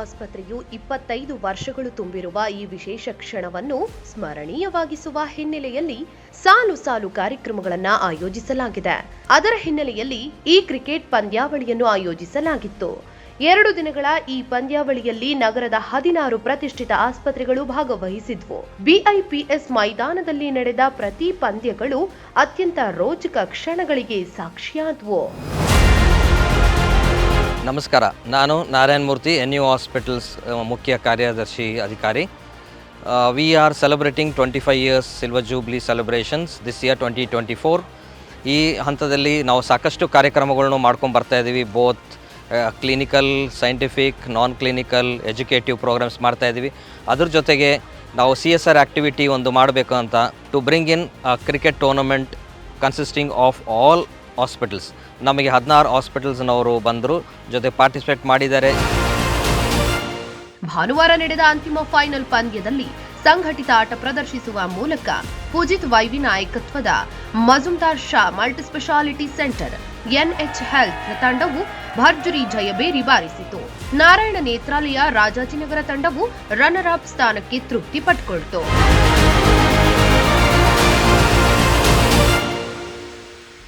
ಆಸ್ಪತ್ರೆಯು ಇಪ್ಪತ್ತೈದು ವರ್ಷಗಳು ತುಂಬಿರುವ ಈ ವಿಶೇಷ ಕ್ಷಣವನ್ನು ಸ್ಮರಣೀಯವಾಗಿಸುವ ಹಿನ್ನೆಲೆಯಲ್ಲಿ ಸಾಲು ಸಾಲು ಕಾರ್ಯಕ್ರಮಗಳನ್ನು ಆಯೋಜಿಸಲಾಗಿದೆ. ಅದರ ಹಿನ್ನೆಲೆಯಲ್ಲಿ ಈ ಕ್ರಿಕೆಟ್ ಪಂದ್ಯಾವಳಿಯನ್ನು ಆಯೋಜಿಸಲಾಗಿತ್ತು. ಎರಡು ದಿನಗಳ ಈ ಪಂದ್ಯಾವಳಿಯಲ್ಲಿ ನಗರದ ಹದಿನಾರು ಪ್ರತಿಷ್ಠಿತ ಆಸ್ಪತ್ರೆಗಳು ಭಾಗವಹಿಸಿದ್ವು. ಬಿಐಪಿಎಸ್ ಮೈದಾನದಲ್ಲಿ ನಡೆದ ಪ್ರತಿ ಪಂದ್ಯಗಳು ಅತ್ಯಂತ ರೋಚಕ ಕ್ಷಣಗಳಿಗೆ ಸಾಕ್ಷಿಯಾದವು. ನಮಸ್ಕಾರ. ನಾನು Narayana Murthy N U hospitals ಮುಖ್ಯ ಕಾರ್ಯದರ್ಶಿ ಅಧಿಕಾರಿ. We are celebrating twenty five years silver jubilee celebrations this year twenty twenty four ಈ ಹಂತದಲ್ಲಿ ನಾವು ಸಾಕಷ್ಟು ಕಾರ್ಯಕ್ರಮಗಳನ್ನು ಮಾಡ್ಕೊಂಡು ಬರ್ತಾ ಇದ್ದೀವಿ both clinical scientific non clinical educative programmes ಮಾಡ್ತಾ ಇದ್ದೀವಿ ಅದ್ರ ಜೊತೆಗೆ ನಾವು ಸಿ ಎಸ್ ಆರ್ ಆ್ಯಕ್ಟಿವಿಟಿ ಒಂದು ಮಾಡಬೇಕು ಅಂತ. To bring in cricket tournament consisting of all hospitals. ನಮಗೆ ಹದಿನಾರು ಹಾಸ್ಪಿಟಲ್ಸ್ನವರು ಬಂದರು, ಜೊತೆ ಪಾರ್ಟಿಸಿಪೇಟ್ ಮಾಡಿದ್ದಾರೆ. ಭಾನುವಾರ ನಡೆದ ಅಂತಿಮ ಫೈನಲ್ ಪಂದ್ಯದಲ್ಲಿ ಸಂಘಟಿತ ಆಟ ಪ್ರದರ್ಶಿಸುವ ಮೂಲಕ ಪೂಜಿತ್ ವೈವಿ ನಾಯಕತ್ವದ Mazumdar Shaw multispeciality centre, NH health ತಂಡವು ಭರ್ಜರಿ ಜಯಬೇರಿ ಬಾರಿಸಿತು. ನಾರಾಯಣ ನೇತ್ರಾಲಯ ರಾಜಾಜಿನಗರ ತಂಡವು ರನ್ನರ್ ಅಪ್ ಸ್ಥಾನಕ್ಕೆ ತೃಪ್ತಿ ಪಟ್ಕೊಳ್ತು